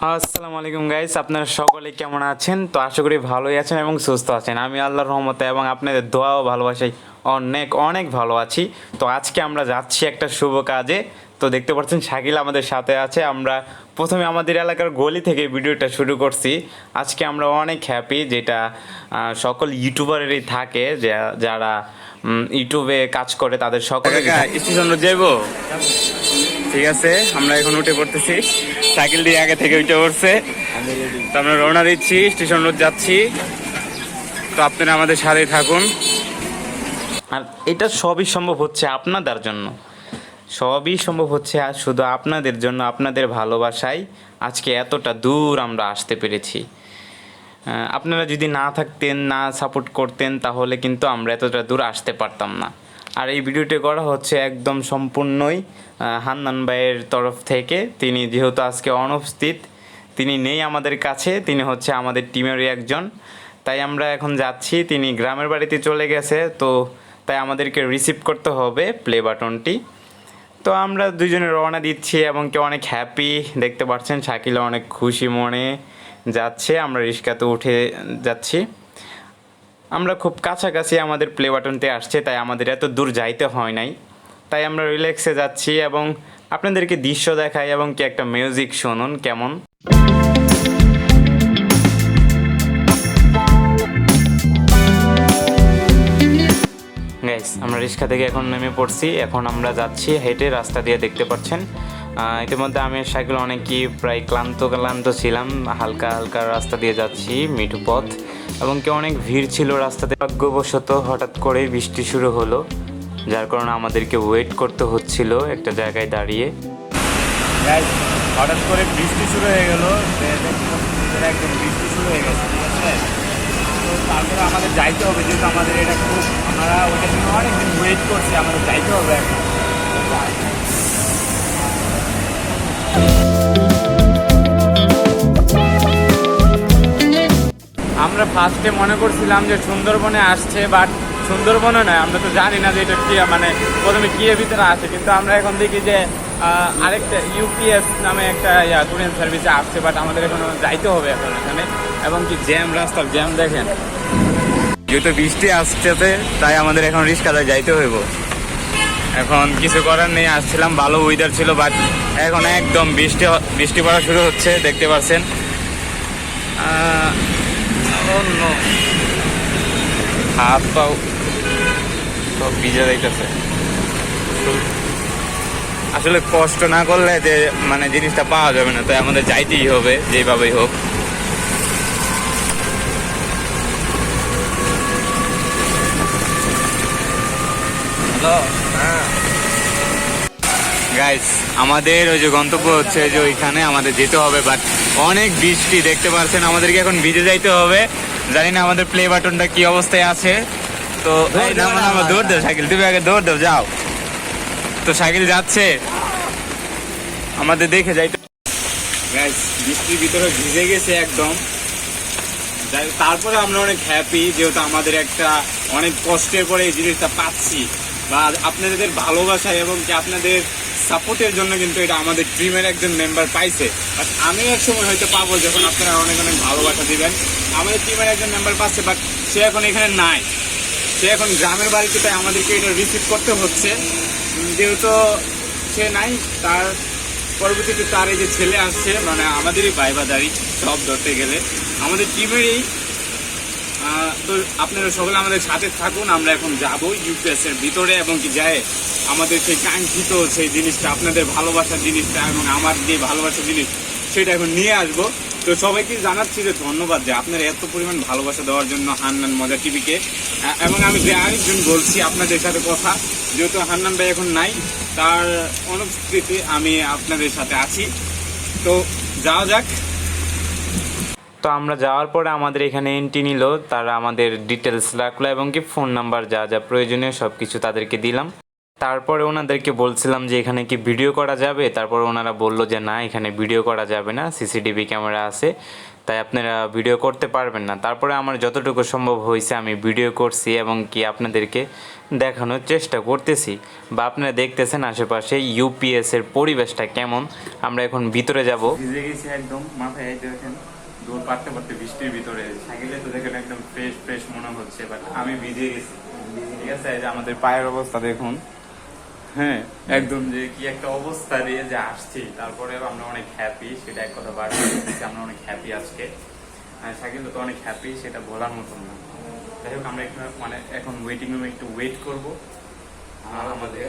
আসসালামু আলাইকুম গাইস আপনারা সকলে কেমন আছেন? তো আশা করি ভালোই আছেন এবং সুস্থ আছেন। আমি আল্লাহর রহমতে এবং আপনাদের দোয়া ও ভালোবাসাই অনেক অনেক ভালো আছি। তো আজকে আমরা যাচ্ছি একটা শুভ কাজে। তো দেখতে পাচ্ছেন শাকিল আমাদের সাথে আছে। আমরা প্রথমে আমাদের এলাকার গলি থেকে ভিডিওটা শুরু করছি। আজকে আমরা অনেক হ্যাপি যেটা সকল ইউটিউবারেরই থাকে যা- যারা ইউটিউবে কাজ করে তাদের সকলে স্টেশন যাইবো। ঠিক আছে, আমরা এখন উঠে পড়তেছি। সাইকেল দিয়ে আগে থেকে উঠে পড়ছে। তো আমরা রওনা দিচ্ছি, স্টেশন রোড যাচ্ছি। তো আপনারা আমাদের সাথেই থাকুন। আর এটা সবই সম্ভব হচ্ছে আপনাদের জন্য। সবই সম্ভব হচ্ছে আর শুধু আপনাদের জন্য, আপনাদের ভালোবাসায় আজকে এতটা দূর আমরা আসতে পেরেছি। আপনারা যদি না থাকতেন, না সাপোর্ট করতেন, তাহলে কিন্তু আমরা এতটা দূর আসতে পারতাম না। আর এই ভিডিওটি করা হচ্ছে একদম সম্পূর্ণই হান্নান ভাইয়ের তরফ থেকে। তিনি যেহেতু আজকে অনুপস্থিত, তিনি নেই আমাদের কাছে, তিনি হচ্ছে আমাদের টিমেরই একজন। তাই আমরা এখন যাচ্ছি, তিনি গ্রামের বাড়িতে চলে গেছে, তো তাই আমাদেরকে রিসিভ করতে হবে প্লে বাটনটি। তো আমরা দুজনে রওনা দিচ্ছি এবং কেউ অনেক হ্যাপি দেখতে পাচ্ছেন, শাকিলা অনেক খুশি মনে যাচ্ছে। আমরা রিক্সাতে উঠে যাচ্ছি। আমরা খুব কাছাকাছি আমাদের প্লে বাটনতে আসছে, তাই আমাদের এত দূর যাইতে হয় নাই। তাই আমরা রিল্যাক্সে যাচ্ছি এবং আপনাদেরকে দৃশ্য দেখাই এবং কি একটা মিউজিক শুনুন, কেমন? গাইস আমরা রিক্সা থেকে এখন নেমে পড়ছি। এখন আমরা যাচ্ছি হেঁটে, রাস্তা দিয়ে দেখতে পাচ্ছেন ইতিমধ্যে আমি সাইকেল অনেকই প্রায় ক্লান্ত ক্লান্ত ছিলাম। হালকা হালকা রাস্তা দিয়ে যাচ্ছি, মিঠু পথ, এবং কি অনেক ভিড় ছিল রাস্তাতে। ভাগ্যবশত হঠাৎ করে বৃষ্টি শুরু হলো, যার কারণে আমাদেরকে ওয়েট করতে হচ্ছিল একটা জায়গায় দাঁড়িয়ে। হঠাৎ করে বৃষ্টি শুরু হয়ে গেল একদম বৃষ্টি শুরু হয়ে গেছে, ঠিক আছে? তো তারপরে আমাদের যাইতে হবে, যেহেতু আমাদের এটা খুব আমরা ওইটার জন্য অনেকদিন ওয়েট করছি, আমাদের যাইতে হবে এখন। আমরা ফার্স্টে মনে করছিলাম যে সুন্দরবনে আসছে বাট সুন্দরবনে নয়, আমরা তো জানি না যে এটা কি মানে প্রথমে কি ভিতরে আসে কিন্তু আমরা এখন দেখি যে আরেকটা ইউপিএস নামে একটা, ইয়া সার্ভিসে আসছে বাট আমাদের এখন যাইতে হবে এখন এখানে, এবং কি জ্যাম রাস্তার জ্যাম দেখেন। যেহেতু বৃষ্টি আসছে তাই আমাদের এখন রিক্সাতে যাইতে হইব। এখন কিছু করার নেই, আসছিলাম, ভালো ওয়েদার ছিল বাট এখন একদম বৃষ্টি বৃষ্টি পড়া শুরু হচ্ছে, দেখতে পাচ্ছেন। অন্য হাত পাও সব ভিজে যাইতেছে। আসলে কষ্ট না করলে যে মানে জিনিসটা পাওয়া যাবে না তাই আমাদের যাইতেই হবে, যেভাবেই হোক। হ্যালো? গাইস আমাদের ওই যে গন্তব্য হচ্ছে যে ওইখানে আমাদের যেতে হবে বাট অনেক বৃষ্টি দেখতে পাচ্ছেন আমাদেরকে এখন ভিজে যাইতে হবে। জানি না আমাদের প্লে বাটনটা কি অবস্থায় আছে। তো দৌড় দাও সাইকেল তুমি আগে দৌড় দাও যাও। তো সাইকেল যাচ্ছে। আমাদের দেখে যাইতে গাইস বৃষ্টির ভিতরে ভিজে গেছে একদম। তারপরে আমরা অনেক হ্যাপি যেহেতু আমাদের একটা অনেক কষ্টের পরে এই জিনিসটা পাচ্ছি। বা আপনাদের ভালোবাসা এবং কি আপনাদের সাপোর্টের জন্য কিন্তু এটা আমাদের ড্রিমের একজন মেম্বার পাইছে। বাট আমি এক সময় হয়তো পাবো যখন আপনারা অনেক অনেক ভালোবাসা দিবেন। আমাদের টিমের একজন মেম্বার পাচ্ছে বাট সে এখন এখানে নাই। সে এখন গ্রামের বাড়িতে, তাই আমাদেরকে এটা রিসিভ করতে হচ্ছে। যেহেতু সে নাই, তার পরবর্তীতে তার এই যে ছেলে আসছে মানে আমাদেরই বাইবাদারি সব ধরতে গেলে। আমাদের টিমেরই তো আপনারা সকলে আমাদের সাথে থাকুন, আমরা এখন যাব ইউপিএস এর ভিতরে এবং কি যায় আমাদের সেই কাঙ্ক্ষিত সেই জিনিসটা, আপনাদের ভালোবাসার জিনিসটা এবং আমার যে ভালোবাসার জিনিস সেটা এখন নিয়ে আসব। তো সবাইকে জানাচ্ছি যে ধন্যবাদ যে আপনারা এত পরিমাণ ভালোবাসা দেওয়ার জন্য হান্নান মজা টিভিকে। এবং আমি যে আরেকজন বলছি, আপনাদের সাথে কথা, যেহেতু হান্নান ভাই এখন নাই, তার অনুপস্থিতি আমি আপনাদের সাথে আছি। তো যাওয়া যাক। তো আমরা যাওয়ার পরে আমাদের এখানে এন্ট্রি নিল, তারা আমাদের ডিটেলস রাখল এবং কি ফোন নাম্বার যা যা প্রয়োজনীয় সব কিছু তাদেরকে দিলাম। তারপরে ওনাদেরকে বলছিলাম যে এখানে কি ভিডিও করা যাবে? তারপর ওনারা বলল যে না, এখানে ভিডিও করা যাবে না সিসিটিভি ক্যামেরা আছে, তাই আপনারা ভিডিও করতে পারবেন না। তারপরে আমার যতটুকু সম্ভব হয়েছে আমি ভিডিও করছি এবং কি আপনাদেরকে দেখানোর চেষ্টা করতেছি। বা আপনারা দেখতেছেন আশেপাশে ইউপিএস এর পরিবেশটা কেমন, আমরা এখন ভিতরে যাব। একদম, মাথায় দৌড় পারতে পারতে বৃষ্টির ভিতরে। সাইকেলে তো দেখেন একদম ফ্রেশ ফ্রেশ মনে হচ্ছে বাট আমি ভিজে গেছি। ঠিক আছে এই যে আমাদের পায়ের অবস্থা দেখুন। হ্যাঁ একদম যে কি একটা অবস্থা দিয়ে যে আসছি। তারপরে আমরা অনেক হ্যাপি সেটা এক কথা বার আমরা অনেক হ্যাপি আজকে। আর তো অনেক হ্যাপি সেটা বলার মতন না। যাই হোক আমরা একটু মানে এখন ওয়েটিং রুমে একটু ওয়েট করব। আর আমাদের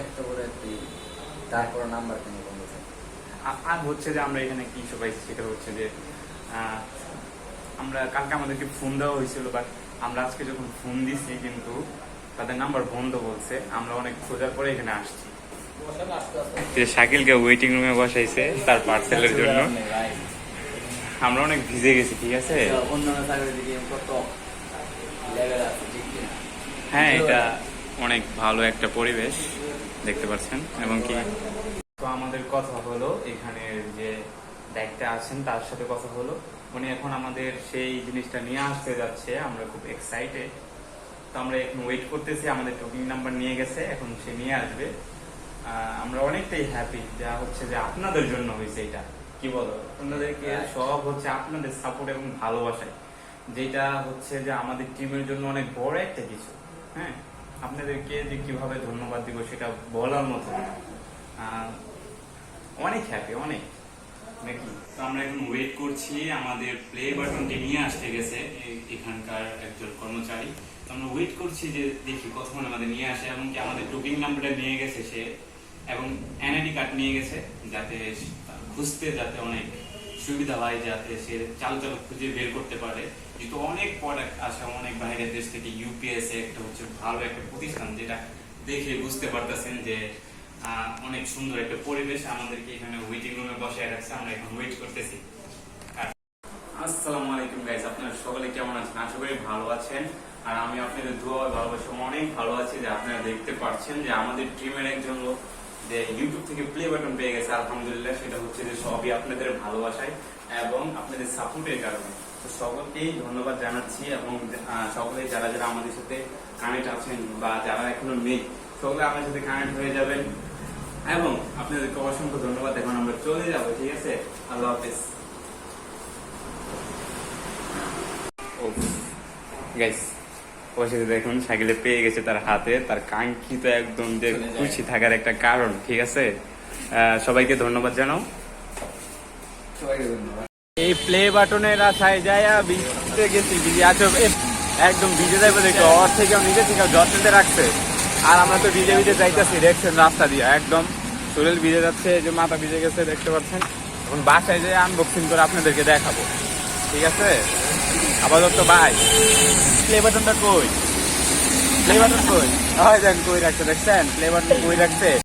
তারপর নাম্বার আর হচ্ছে যে আমরা এখানে কি সবাই সেটা হচ্ছে যে আমরা কালকে আমাদেরকে ফোন দেওয়া হয়েছিল বাট আমরা আজকে যখন ফোন দিছি কিন্তু তাদের নাম্বার বন্ধ বলছে, আমরা অনেক খোঁজার পরে এখানে আসছি। যে শাকিলকে ওয়েটিং রুমে বসাইছে তার পার্সেলের জন্য। আমরা অনেক ভিজে গেছি, ঠিক আছে? হ্যাঁ এটা অনেক ভালো একটা পরিবেশ, দেখতে পাচ্ছেন, এবং কি তো আমাদের কথা হলো, এখানের যে দায়িত্বে আছেন, তার সাথে কথা হলো। উনি এখন আমাদের সেই জিনিসটা নিয়ে আসতে যাচ্ছে আমরা খুব এক্সাইটেড তো আমরা এখন ওয়েট করতেছি আমাদের টুকিং নাম্বার নিয়ে গেছে এখন সে নিয়ে আসবে। আমরা অনেকটাই হ্যাপি যা হচ্ছে যে আপনাদের জন্য হয়েছে এটা। কি বলো? আপনাদেরকে সব হচ্ছে আপনাদের সাপোর্ট এবং ভালোবাসায়। যেটা হচ্ছে যে আমাদের টিমের জন্য অনেক বড় একটা কিছু হ্যাঁ? আপনাদেরকে যে কীভাবে ধন্যবাদ দিব সেটা বলার মতো অনেক হ্যাপি অনেক। তো আমরা এখন ওয়েট করছি, আমাদের প্লে বাটনটি নিয়ে আসতে গেছে এখানকার একজন কর্মচারী। তো আমরা ওয়েট করছি যে দেখি কতক্ষণ আমাদের নিয়ে আসে এমনকি আমাদের টুকিং নাম্বারটা নিয়ে গেছে সে, এবং এনআইডি কার্ড নিয়ে গেছে, যাতে খুঁজতে, যাতে অনেক সুবিধা হয়, যাতে সে চাল চাল খুঁজে বের করতে পারে। যেহেতু অনেক প্রোডাক্ট আসে অনেক বাইরের দেশ থেকে ইউপিএস একটা হচ্ছে ভালো একটা প্রতিষ্ঠান, যেটা দেখে বুঝতে পারতেছেন যে অনেক সুন্দর একটা পরিবেশ আমাদেরকে এখানে ওয়েটিং রুমে বসে রাখছে, আমরা এখন ওয়েট করতেছি। আসসালামু আলাইকুম গাইস আপনারা সকলে কেমন আছেন? আশা করি ভালো আছেন। আর আমি আপনাদের দোয়া ভালোবাসা অনেক ভালো আছি যে আপনারা দেখতে পাচ্ছেন যে আমাদের টিমের একজন লোক যে ইউটিউব থেকে প্লে বাটন পেয়ে গেছে, আলহামদুলিল্লাহ, সেটা হচ্ছে যে সবই আপনাদের ভালোবাসায় এবং আপনাদের সাপোর্টের কারণে। তো সকলকেই ধন্যবাদ জানাচ্ছি এবং সকলে যারা যারা আমাদের সাথে কানেক্ট আছেন বা যারা এখনও নেই, সকলে আমাদের সাথে কানেক্ট হয়ে যাবেন। এবং আপনাদেরকে অসংখ্য ধন্যবাদ। এখন আমরা চলে যাব ঠিক আছে? আল্লাহ হাফিজ। গাইস অবশ্যই দেখুন সাইকেলে পেয়ে গেছে তার হাতে তার কাঙ্ক্ষিত একদম যে খুশি থাকার একটা কারণ ঠিক আছে? সবাইকে ধন্যবাদ জানাও। এই প্লে বাটনের আশায় যায় ভিজতে গেছি ভিজে আছো একদম ভিজে যাইবো দেখো ওর থেকে নিজে থেকে যত্নতে রাখছে। আর আমরা তো ভিজে ভিজে যাইতেছি দেখছেন রাস্তা দিয়ে একদম। শরীর ভিজে যাচ্ছে, এই যে মাথা ভিজে গেছে, দেখতে পাচ্ছেন? এখন বাসায় যেয়ে আনবক্সিং করে আপনাদেরকে দেখাবো। ঠিক আছে? আপাতত বাই প্লে বাটনটা কই? প্লে বাটন কই? হয় দেখেন, কই রাখছে, দেখছেন? প্লে বাটন কই রাখছে?